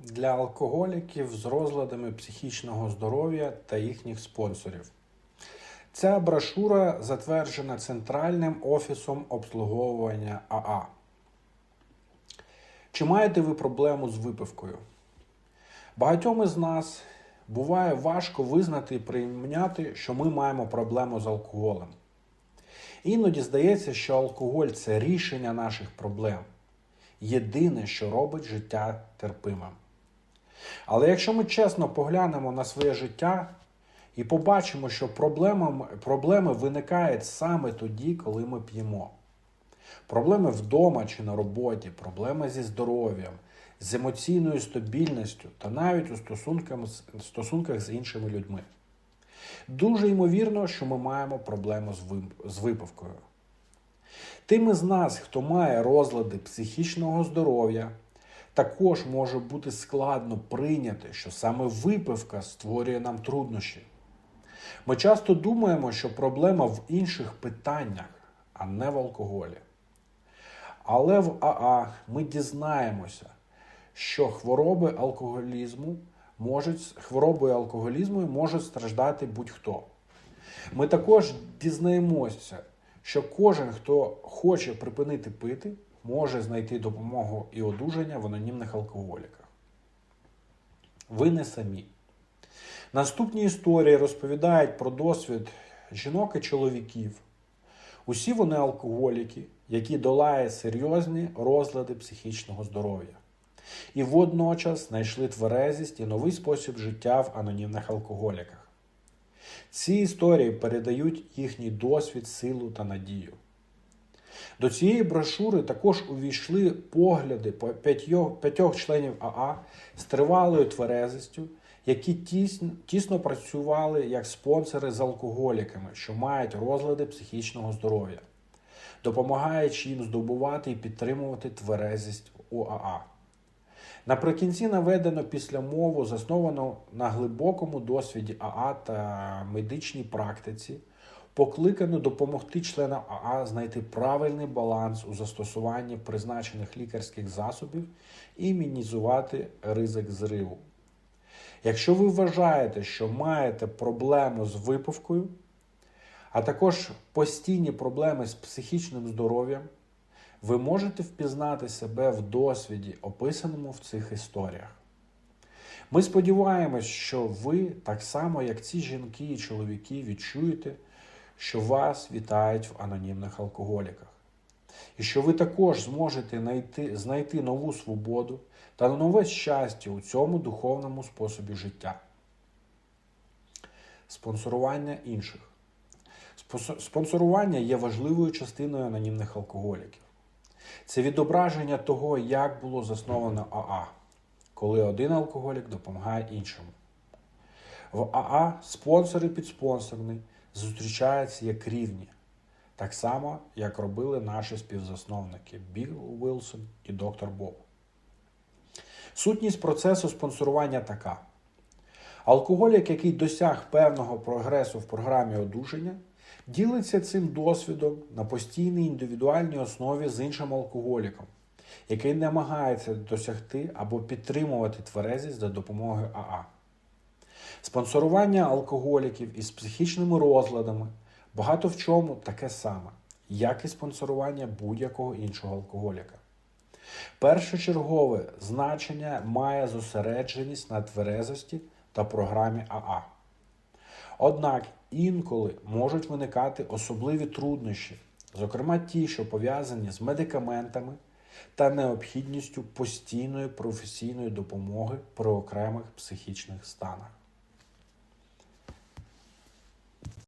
для алкоголіків з розладами психічного здоров'я та їхніх спонсорів. Ця брошура затверджена Центральним офісом обслуговування АА. Чи маєте ви проблему з випивкою? Багатьом із нас буває важко визнати і прийняти, що ми маємо проблему з алкоголем. Іноді здається, що алкоголь це рішення наших проблем. Єдине, що робить життя терпимим. Але якщо ми чесно поглянемо на своє життя і побачимо, що проблеми, виникають саме тоді, коли ми п'ємо. Проблеми вдома чи на роботі, проблеми зі здоров'ям, з емоційною стабільністю та навіть у стосунках, з іншими людьми. Дуже ймовірно, що ми маємо проблему з випивкою. Тим із нас, хто має розлади психічного здоров'я, також може бути складно прийняти, що саме випивка створює нам труднощі. Ми часто думаємо, що проблема в інших питаннях, а не в алкоголі. Але в АА ми дізнаємося, що хвороби алкоголізму можуть, хворобою алкоголізму може страждати будь-хто. Ми також дізнаємося, що кожен, хто хоче припинити пити, може знайти допомогу і одужання в анонімних алкоголіках. Ви не самі. Наступні історії розповідають про досвід жінок і чоловіків. Усі вони алкоголіки, які долають серйозні розлади психічного здоров'я. І водночас знайшли тверезість і новий спосіб життя в анонімних алкоголіках. Ці історії передають їхній досвід, силу та надію. До цієї брошури також увійшли погляди п'ятьох, членів АА з тривалою тверезістю, які тісно, тісно працювали як спонсори з алкоголіками, що мають розлади психічного здоров'я, допомагаючи їм здобувати і підтримувати тверезість у АА. Наприкінці наведено після мову, засновану на глибокому досвіді АА та медичній практиці, покликано допомогти членам АА знайти правильний баланс у застосуванні призначених лікарських засобів і мінімізувати ризик зриву. Якщо ви вважаєте, що маєте проблему з випивкою, а також постійні проблеми з психічним здоров'ям, ви можете впізнати себе в досвіді, описаному в цих історіях. Ми сподіваємось, що ви, так само як ці жінки і чоловіки, відчуєте, що вас вітають в анонімних алкоголіках, і що ви також зможете знайти, знайти нову свободу та нове щастя у цьому духовному способі життя. Спонсорування інших. Спонсор- Спонсорування є важливою частиною анонімних алкоголіків. Це відображення того, як було засновано АА, коли один алкоголік допомагає іншому. В АА спонсори підспонсорні зустрічаються як рівні, так само, як робили наші співзасновники Біл Уілсон і доктор Боб. Сутність процесу спонсорування така: алкоголік, який досяг певного прогресу в програмі одужання, ділиться цим досвідом на постійній індивідуальній основі з іншим алкоголіком, який намагається досягти або підтримувати тверезість за допомогою АА. Спонсорування алкоголіків із психічними розладами багато в чому таке саме, як і спонсорування будь-якого іншого алкоголіка. Першочергове значення має зосередженість на тверезості та програмі АА. Однак інколи можуть виникати особливі труднощі, зокрема ті, що пов'язані з медикаментами та необхідністю постійної професійної допомоги при окремих психічних станах.